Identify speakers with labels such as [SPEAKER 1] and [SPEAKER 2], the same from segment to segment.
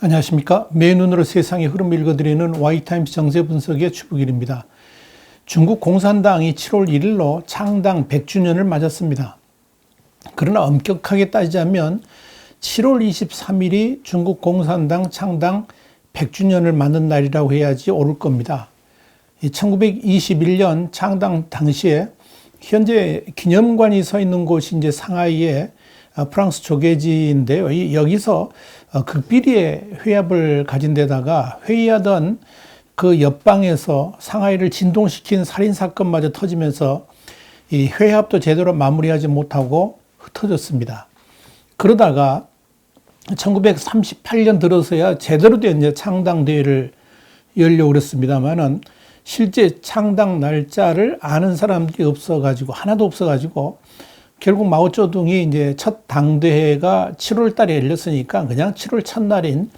[SPEAKER 1] 안녕하십니까. 매 눈으로 세상의 흐름 읽어드리는 와이타임스 정세 분석의 추부길입니다. 중국 공산당이 7월 1일로 창당 100주년을 맞았습니다. 그러나 엄격하게 따지자면 7월 23일이 중국 공산당 창당 100주년을 맞는 날이라고 해야지 옳을 겁니다. 1921년 창당 당시에 현재 기념관이 서 있는 곳이 이제 상하이의 프랑스 조계지인데요. 여기서 어, 극비리의 회합을 가진 데다가 회의하던 그 옆방에서 상하이를 진동시킨 살인 사건마저 터지면서 이 회합도 제대로 마무리하지 못하고 흩어졌습니다. 그러다가 1938년 들어서야 제대로 된 이제 창당 대회를 열려고 그랬습니다만은 실제 창당 날짜를 아는 사람들이 없어가지고 하나도 없어가지고 결국 마오쩌둥이 이제 첫 당대회가 7월 달에 열렸으니까 그냥 7월 첫날인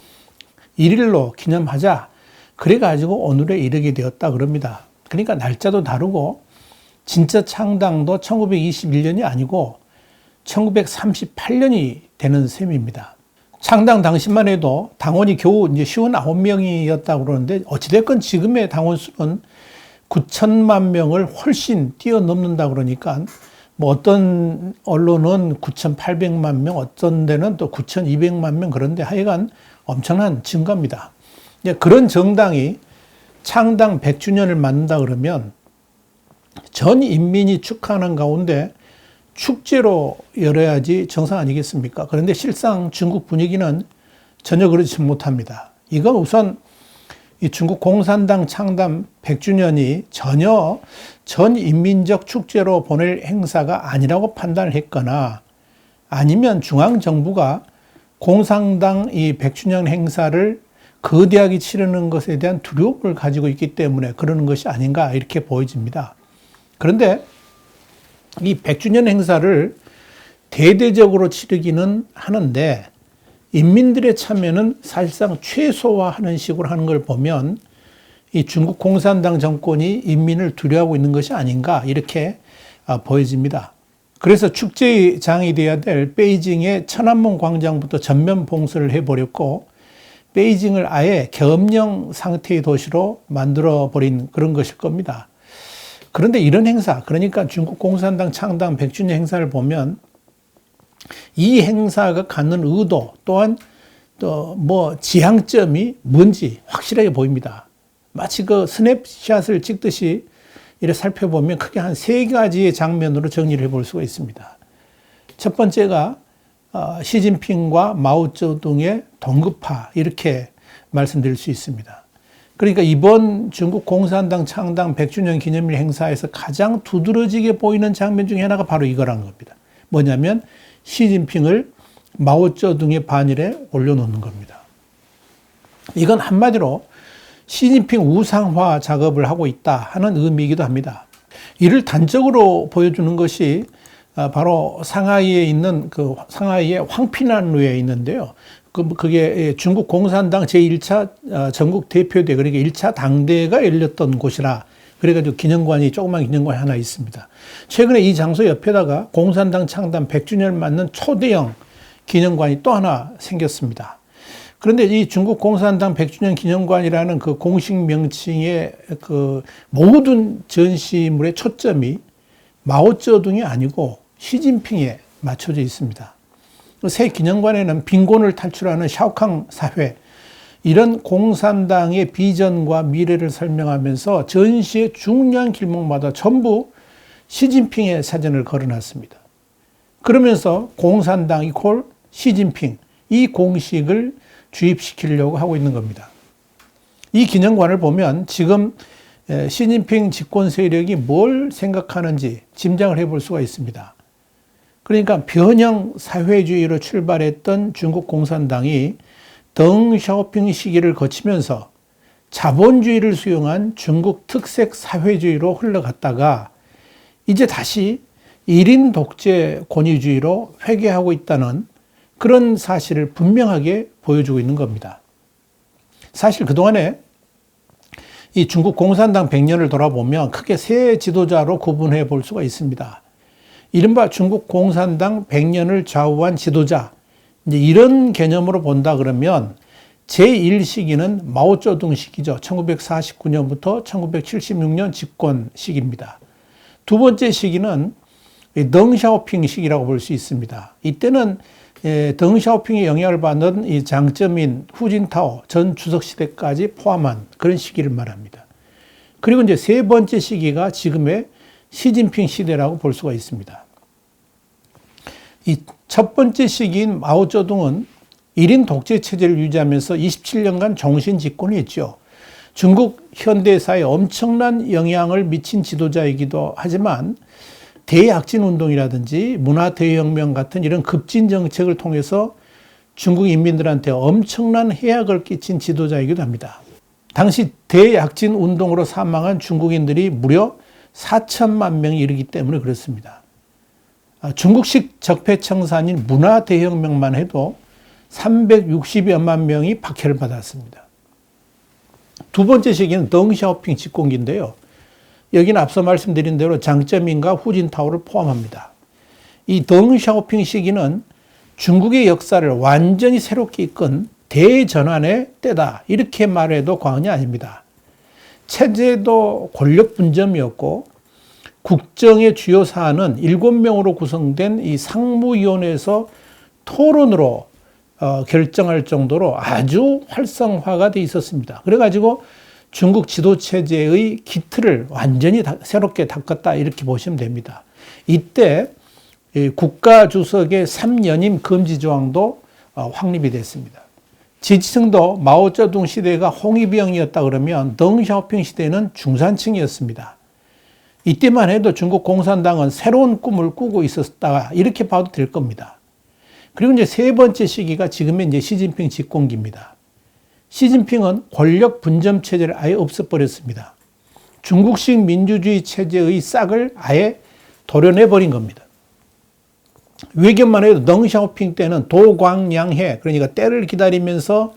[SPEAKER 1] 1일로 기념하자. 그래가지고 오늘에 이르게 되었다 그럽니다. 그러니까 날짜도 다르고 진짜 창당도 1921년이 아니고 1938년이 되는 셈입니다. 창당 당시만 해도 당원이 겨우 이제 59명이었다고 그러는데 어찌됐건 지금의 당원 수는 9천만 명을 훨씬 뛰어넘는다 그러니까 뭐 어떤 언론은 9,800만 명, 어떤 데는 또 9,200만 명 그런데 하여간 엄청난 증가입니다. 그런 정당이 창당 100주년을 맞는다 그러면 전 인민이 축하하는 가운데 축제로 열어야지 정상 아니겠습니까? 그런데 실상 중국 분위기는 전혀 그렇지 못합니다. 이건 우선 이 중국 공산당 창당 100주년이 전혀 전 인민적 축제로 보낼 행사가 아니라고 판단을 했거나 아니면 중앙 정부가 공산당 이 100주년 행사를 거대하게 치르는 것에 대한 두려움을 가지고 있기 때문에 그러는 것이 아닌가 이렇게 보여집니다. 그런데 이 100주년 행사를 대대적으로 치르기는 하는데 인민들의 참여는 사실상 최소화하는 식으로 하는 걸 보면 이 중국 공산당 정권이 인민을 두려워하고 있는 것이 아닌가 이렇게 아, 보여집니다. 그래서 축제장이 되어야 될 베이징의 천안문 광장부터 전면 봉쇄를 해버렸고 베이징을 아예 계엄령 상태의 도시로 만들어 버린 그런 것일 겁니다. 그런데 이런 행사, 그러니까 중국 공산당 창당 100주년 행사를 보면 이 행사가 갖는 의도 또한 또 뭐 지향점이 뭔지 확실하게 보입니다. 마치 그 스냅샷을 찍듯이 이렇게 살펴보면 크게 한 세 가지의 장면으로 정리를 해볼 수가 있습니다. 첫 번째가 어, 시진핑과 마오쩌둥의 동급화 이렇게 말씀드릴 수 있습니다. 그러니까 이번 중국 공산당 창당 100주년 기념일 행사에서 가장 두드러지게 보이는 장면 중에 하나가 바로 이거라는 겁니다. 뭐냐면 시진핑을 마오쩌둥의 반열에 올려놓는 겁니다. 이건 한마디로 시진핑 우상화 작업을 하고 있다 하는 의미이기도 합니다. 이를 단적으로 보여주는 것이 아, 바로 상하이에 있는 그 상하이의 황피난루에 있는데요. 그 그게 중국 공산당 제1차 아, 전국 대표대 그러니까 1차 당대가 열렸던 곳이라 그래가지고 기념관이 조그만 기념관이 하나 있습니다. 최근에 이 장소 옆에다가 공산당 창당 100주년을 맞는 초대형 기념관이 또 하나 생겼습니다. 그런데 이 중국 공산당 100주년 기념관이라는 그 공식 명칭의 그 모든 전시물의 초점이 마오쩌둥이 아니고 시진핑에 맞춰져 있습니다. 새 기념관에는 빈곤을 탈출하는 샤오캉 사회, 이런 공산당의 비전과 미래를 설명하면서 전시의 중요한 길목마다 전부 시진핑의 사진을 걸어놨습니다. 그러면서 공산당 이콜 시진핑 이 공식을 주입시키려고 하고 있는 겁니다. 이 기념관을 보면 지금 시진핑 집권 세력이 뭘 생각하는지 짐작을 해볼 수가 있습니다. 그러니까 변형 사회주의로 출발했던 중국 공산당이 덩샤오핑 시기를 거치면서 자본주의를 수용한 중국 특색 사회주의로 흘러갔다가 이제 다시 1인 독재 권위주의로 회귀하고 있다는 그런 사실을 분명하게 보여주고 있는 겁니다. 사실 그동안에 이 중국 공산당 100년을 돌아보면 크게 세 지도자로 구분해 볼 수가 있습니다. 이른바 중국 공산당 100년을 좌우한 지도자, 이제 이런 개념으로 본다 그러면 제1시기는 마오쩌둥 시기죠. 1949년부터 1976년 집권 시기입니다. 두 번째 시기는 덩샤오핑 시기라고 볼 수 있습니다. 이때는 예, 덩샤오핑의 영향을 받는 이 장점인 후진타오 전 주석 시대까지 포함한 그런 시기를 말합니다. 그리고 이제 세 번째 시기가 지금의 시진핑 시대라고 볼 수가 있습니다. 이 첫 번째 시기인 마오쩌둥은 1인 독재 체제를 유지하면서 27년간 정신 집권을 했죠. 중국 현대사에 엄청난 영향을 미친 지도자이기도 하지만 대약진 운동이라든지 문화 대혁명 같은 이런 급진 정책을 통해서 중국 인민들한테 엄청난 해악을 끼친 지도자이기도 합니다. 당시 대약진 운동으로 사망한 중국인들이 무려 4천만 명이 이르기 때문에 그렇습니다. 아, 중국식 적폐청산인 문화 대혁명만 해도 360여만 명이 박해를 받았습니다. 두 번째 시기는 덩샤오핑 집권기인데요. 여기는 앞서 말씀드린 대로 장점인과 후진타오를 포함합니다. 이 덩샤오핑 시기는 중국의 역사를 완전히 새롭게 이끈 대전환의 때다. 이렇게 말해도 과언이 아닙니다. 체제도 권력 분점이었고 국정의 주요 사안은 7명으로 구성된 이 상무위원회에서 토론으로 어, 결정할 정도로 아주 활성화가 돼 있었습니다. 그래가지고 중국 지도 체제의 기틀을 완전히 다, 새롭게 닦았다 이렇게 보시면 됩니다. 이때 국가 주석의 3연임 금지 조항도 어, 확립이 됐습니다. 지지층도 마오쩌둥 시대가 홍위병이었다 그러면 덩샤오핑 시대는 중산층이었습니다. 이때만 해도 중국 공산당은 새로운 꿈을 꾸고 있었다 이렇게 봐도 될 겁니다. 그리고 이제 세 번째 시기가 지금의 이제 시진핑 집권기입니다. 시진핑은 권력 분점 체제를 아예 없애버렸습니다. 중국식 민주주의 체제의 싹을 아예 도려내버린 겁니다. 외견만 해도 덩샤오핑 때는 도광양해, 그러니까 때를 기다리면서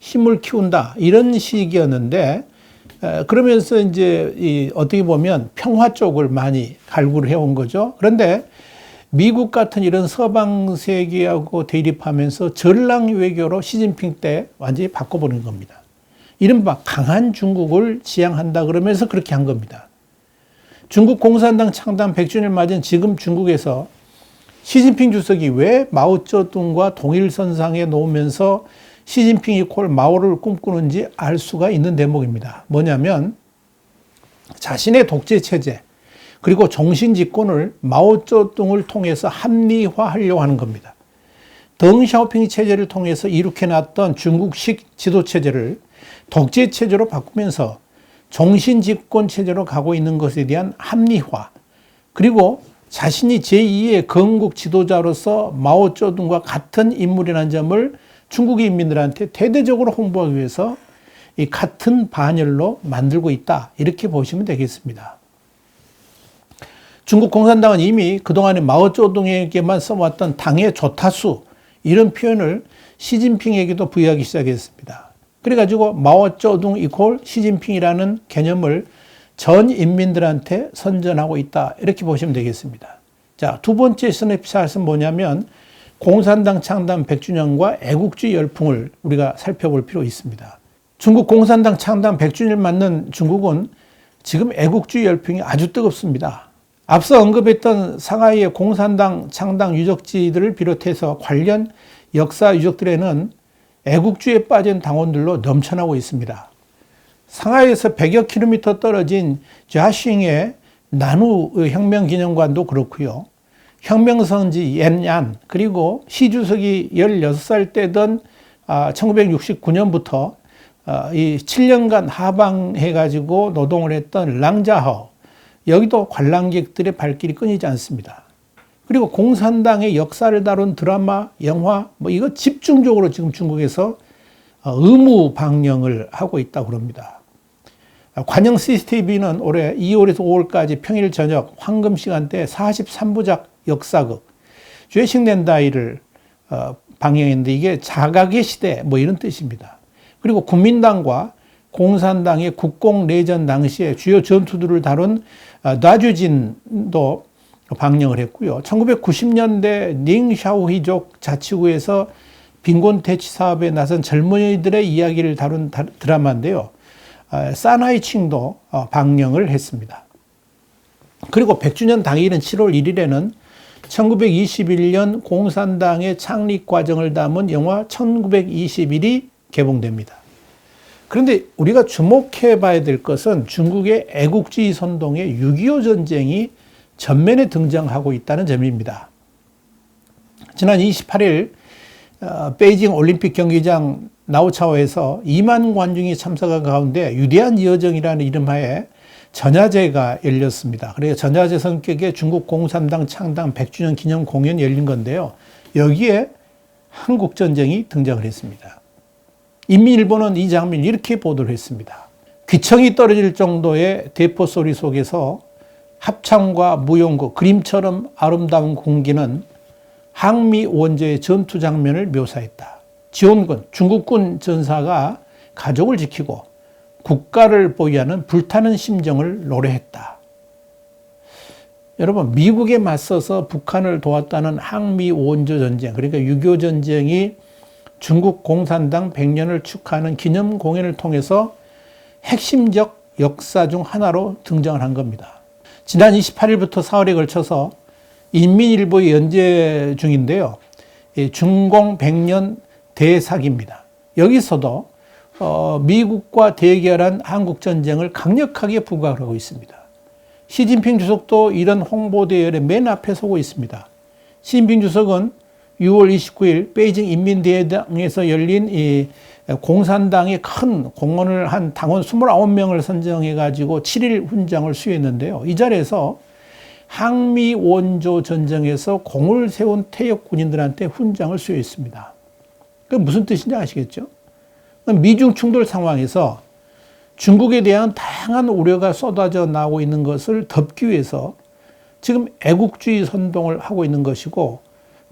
[SPEAKER 1] 힘을 키운다. 이런 식이었는데, 그러면서 이제 어떻게 보면 평화 쪽을 많이 갈구를 해온 거죠. 그런데 미국 같은 이런 서방 세계하고 대립하면서 전랑 외교로 시진핑 때 완전히 바꿔버린 겁니다. 이른바 강한 중국을 지향한다 그러면서 그렇게 한 겁니다. 중국 공산당 창당 100주년을 맞은 지금 중국에서 시진핑 주석이 왜 마오쩌둥과 동일선상에 놓으면서 시진핑이 콜 마오를 꿈꾸는지 알 수가 있는 대목입니다. 뭐냐면 자신의 독재 체제, 그리고 정신 집권을 마오쩌둥을 통해서 합리화하려고 하는 겁니다. 덩샤오핑 체제를 통해서 이룩해 놨던 중국식 지도 체제를 독재 체제로 바꾸면서 정신 집권 체제로 가고 있는 것에 대한 합리화, 그리고 자신이 제2의 건국 지도자로서 마오쩌둥과 같은 인물이라는 점을 중국의 인민들한테 대대적으로 홍보하기 위해서 이 같은 반열로 만들고 있다. 이렇게 보시면 되겠습니다. 중국 공산당은 이미 그동안에 마오쩌둥에게만 써왔던 당의 조타수 이런 표현을 시진핑에게도 부여하기 시작했습니다. 그래가지고 마오쩌둥 이콜 시진핑이라는 개념을 전 인민들한테 선전하고 있다. 이렇게 보시면 되겠습니다. 자, 두 번째 스냅샷은 뭐냐면 공산당 창당 100주년과 애국주의 열풍을 우리가 살펴볼 필요 있습니다. 중국 공산당 창당 100주년을 맞는 중국은 지금 애국주의 열풍이 아주 뜨겁습니다. 앞서 언급했던 상하이의 공산당 창당 유적지들을 비롯해서 관련 역사 유적들에는 애국주의에 빠진 당원들로 넘쳐나고 있습니다. 상하이에서 100여 킬로미터 떨어진 좌싱의 나누 혁명 기념관도 그렇고요. 혁명선지 옌얀 그리고 시주석이 16살 때던 1969년부터 아, 아, 이 7년간 하방해 가지고 노동을 했던 랑자허 여기도 관람객들의 발길이 끊이지 않습니다. 그리고 공산당의 역사를 다룬 드라마, 영화, 뭐 이거 집중적으로 지금 중국에서 어, 의무 방영을 하고 있다고 그럽니다. 관영 CCTV는 올해 2월에서 5월까지 평일 저녁 황금 시간대 43부작 역사극 죄식낸다이를 어, 방영했는데 이게 자각의 시대 뭐 이런 뜻입니다. 그리고 국민당과 공산당의 국공 내전 당시에 주요 전투들을 다룬 나주진도 방영을 했고요. 1990년대 닝샤오히족 자치구에서 빈곤 대치 사업에 나선 젊은이들의 이야기를 다룬 다- 드라마인데요. 아, 사나이칭도 어, 방영을 했습니다. 그리고 100주년 당일인 7월 1일에는 1921년 공산당의 창립 과정을 담은 영화 1921이 개봉됩니다. 그런데 우리가 주목해 봐야 될 것은 중국의 애국주의 선동의 6.25 전쟁이 전면에 등장하고 있다는 점입니다. 지난 28일 어, 베이징 올림픽 경기장 나우차오에서 2만 관중이 참석한 가운데 유대한 여정이라는 이름하에 전야제가 열렸습니다. 그래서 전야제 성격의 중국 공산당 창당 100주년 기념 공연이 열린 건데요. 여기에 한국 전쟁이 등장을 했습니다. 인민일보는 이 장면을 이렇게 보도를 했습니다. 귀청이 떨어질 정도의 대포 소리 속에서 합창과 무용구, 그림처럼 아름다운 공기는 항미 원조의 전투 장면을 묘사했다. 지원군, 중국군 전사가 가족을 지키고 국가를 보유하는 불타는 심정을 노래했다. 여러분, 미국에 맞서서 북한을 도왔다는 항미 원조 전쟁, 그러니까 6.25 전쟁이 중국 공산당 100년을 축하하는 기념 공연을 통해서 핵심적 역사 중 하나로 등장을 한 겁니다. 지난 28일부터 4월에 걸쳐서 인민일보에 연재 중인데요. 중공 100년 대사기입니다. 여기서도 어, 미국과 대결한 한국 전쟁을 강력하게 부각하고 있습니다. 시진핑 주석도 이런 홍보 대열의 맨 앞에 서고 있습니다. 시진핑 주석은 6월 29일 베이징 인민대회당에서 열린 이 공산당이 큰 공헌을 한 당원 29명을 선정해 가지고 7일 훈장을 수여했는데요. 이 자리에서 항미 원조 전쟁에서 공을 세운 태역 군인들한테 훈장을 수여했습니다. 그 무슨 뜻인지 아시겠죠? 미중 충돌 상황에서 중국에 대한 다양한 우려가 쏟아져 나오고 있는 것을 덮기 위해서 지금 애국주의 선동을 하고 있는 것이고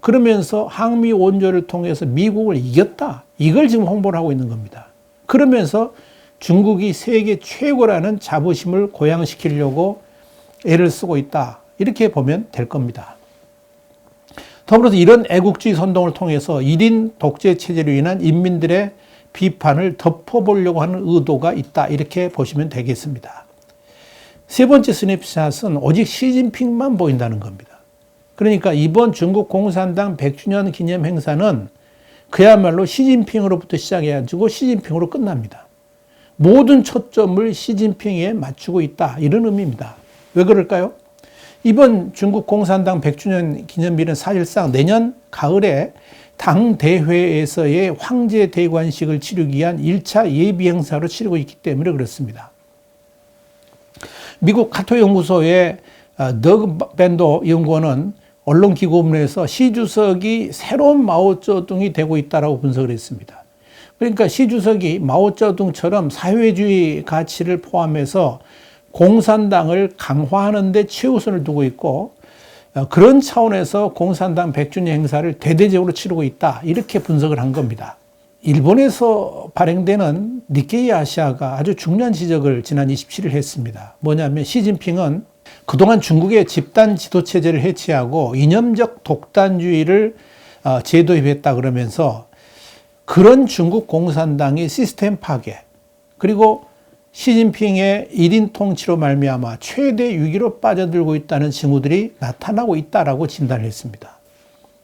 [SPEAKER 1] 그러면서 항미 원조를 통해서 미국을 이겼다. 이걸 지금 홍보를 하고 있는 겁니다. 그러면서 중국이 세계 최고라는 자부심을 고양시키려고 애를 쓰고 있다. 이렇게 보면 될 겁니다. 더불어서 이런 애국주의 선동을 통해서 1인 독재 체제로 인한 인민들의 비판을 덮어보려고 하는 의도가 있다. 이렇게 보시면 되겠습니다. 세 번째 스냅샷은 오직 시진핑만 보인다는 겁니다. 그러니까 이번 중국 공산당 100주년 기념 행사는 그야말로 시진핑으로부터 시작해가지고 시진핑으로 끝납니다. 모든 초점을 시진핑에 맞추고 있다. 이런 의미입니다. 왜 그럴까요? 이번 중국 공산당 100주년 기념일은 사실상 내년 가을에 당 대회에서의 황제 대관식을 치르기 위한 1차 예비 행사로 치르고 있기 때문에 그렇습니다. 미국 카토 연구소의 더 밴도 연구원은 언론기고문에서 시 주석이 새로운 마오쩌둥이 되고 있다라고 분석을 했습니다. 그러니까 시 주석이 마오쩌둥처럼 사회주의 가치를 포함해서 공산당을 강화하는 데 최우선을 두고 있고 어, 그런 차원에서 공산당 100주년 행사를 대대적으로 치르고 있다. 이렇게 분석을 한 겁니다. 일본에서 발행되는 니케이 아시아가 아주 중요한 지적을 지난 27일 했습니다. 뭐냐면 시진핑은 그동안 중국의 집단 지도 체제를 해체하고 이념적 독단주의를 어, 제도입했다 그러면서 그런 중국 공산당의 시스템 파괴 그리고 시진핑의 1인 통치로 말미암아 최대 위기로 빠져들고 있다는 징후들이 나타나고 있다라고 진단을 했습니다.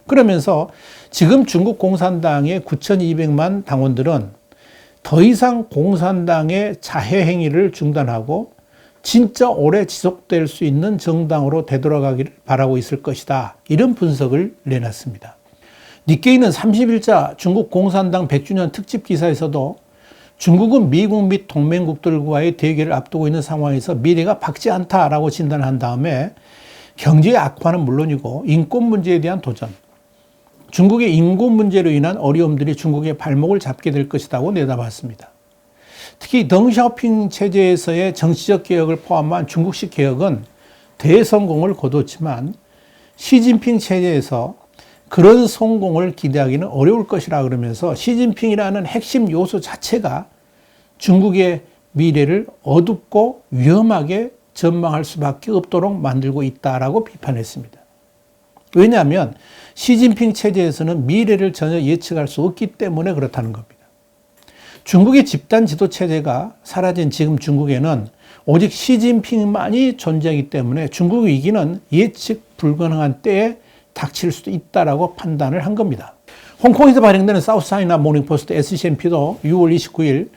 [SPEAKER 1] 그러면서 지금 중국 공산당의 9,200만 당원들은 더 이상 공산당의 자해 행위를 중단하고 진짜 오래 지속될 수 있는 정당으로 되돌아가기를 바라고 있을 것이다. 이런 분석을 내놨습니다. 니케이는 30일자 중국 공산당 100주년 특집 기사에서도 중국은 미국 및 동맹국들과의 대결을 앞두고 있는 상황에서 미래가 밝지 않다라고 진단한 다음에 경제의 악화는 물론이고 인권 문제에 대한 도전, 중국의 인권 문제로 인한 어려움들이 중국의 발목을 잡게 될 것이라고 내다봤습니다. 특히 덩샤오핑 체제에서의 정치적 개혁을 포함한 중국식 개혁은 대성공을 거뒀지만 시진핑 체제에서 그런 성공을 기대하기는 어려울 것이라 그러면서 시진핑이라는 핵심 요소 자체가 중국의 미래를 어둡고 위험하게 전망할 수밖에 없도록 만들고 있다라고 비판했습니다. 왜냐하면 시진핑 체제에서는 미래를 전혀 예측할 수 없기 때문에 그렇다는 겁니다. 중국의 집단 지도 체제가 사라진 지금 중국에는 오직 시진핑만이 존재하기 때문에 중국 위기는 예측 불가능한 때에 닥칠 수도 있다라고 판단을 한 겁니다. 홍콩에서 발행되는 사우스차이나 모닝포스트 SCMP도 6월 29일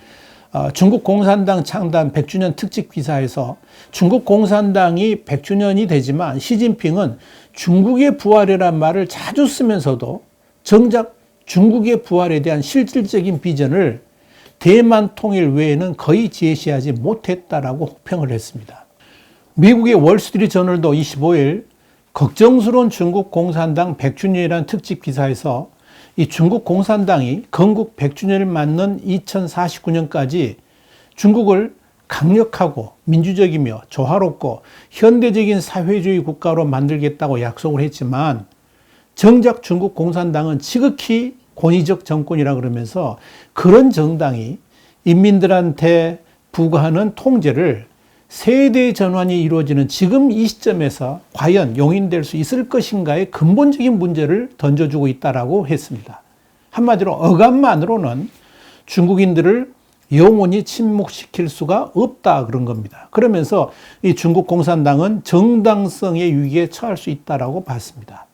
[SPEAKER 1] 어, 중국 공산당 창단 100주년 특집 기사에서 중국 공산당이 100주년이 되지만 시진핑은 중국의 부활이란 말을 자주 쓰면서도 정작 중국의 부활에 대한 실질적인 비전을 대만 통일 외에는 거의 제시하지 못했다라고 혹평을 했습니다. 미국의 월스트리트 저널도 25일 걱정스러운 중국 공산당 100주년이라는 특집 기사에서 이 중국 공산당이 건국 100주년을 맞는 2049년까지 중국을 강력하고 민주적이며 조화롭고 현대적인 사회주의 국가로 만들겠다고 약속을 했지만 정작 중국 공산당은 지극히 권위적 정권이라 그러면서 그런 정당이 인민들한테 부과하는 통제를 세대 전환이 이루어지는 지금 이 시점에서 과연 용인될 수 있을 것인가의 근본적인 문제를 던져주고 있다라고 했습니다. 한마디로 어감만으로는 중국인들을 영원히 침묵시킬 수가 없다 그런 겁니다. 그러면서 이 중국 공산당은 정당성의 위기에 처할 수 있다라고 봤습니다.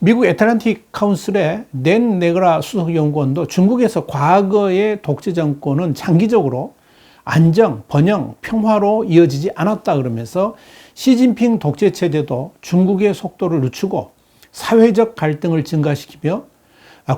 [SPEAKER 1] 미국 애틀란틱 카운슬의 낸 네그라 수석 연구원도 중국에서 과거의 독재 정권은 장기적으로 안정, 번영, 평화로 이어지지 않았다 그러면서 시진핑 독재 체제도 중국의 속도를 늦추고 사회적 갈등을 증가시키며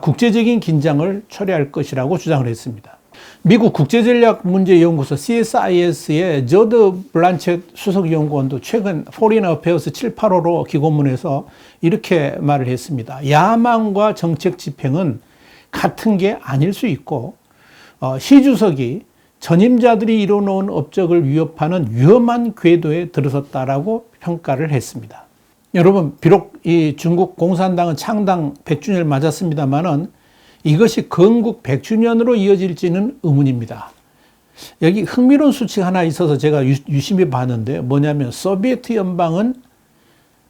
[SPEAKER 1] 국제적인 긴장을 초래할 것이라고 주장을 했습니다. 미국 국제전략문제연구소 CSIS의 저드 블란쳇 수석연구원도 최근 포린 어페어스 785로 기고문에서 이렇게 말을 했습니다. 야망과 정책 집행은 같은 게 아닐 수 있고 어, 시 주석이 전임자들이 이뤄놓은 업적을 위협하는 위험한 궤도에 들어섰다라고 평가를 했습니다. 여러분, 비록 이 중국 공산당은 창당 100주년을 맞았습니다만은 이것이 건국 100주년으로 이어질지는 의문입니다. 여기 흥미로운 수치가 하나 있어서 제가 유심히 봤는데 뭐냐면 소비에트 연방은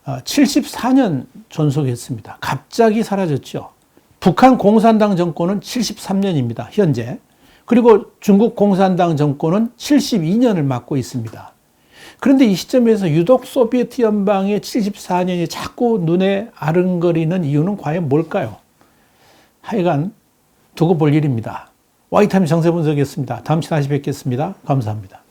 [SPEAKER 1] 74년 어, 존속했습니다. 갑자기 사라졌죠. 북한 공산당 정권은 73년입니다. 현재. 그리고 중국 공산당 정권은 72년을 맡고 있습니다. 그런데 이 시점에서 유독 소비에트 연방의 74년이 자꾸 눈에 아른거리는 이유는 과연 뭘까요? 하여간 두고 볼 일입니다. 와이타임 정세 분석이었습니다. 다음 시간에 다시 뵙겠습니다. 감사합니다.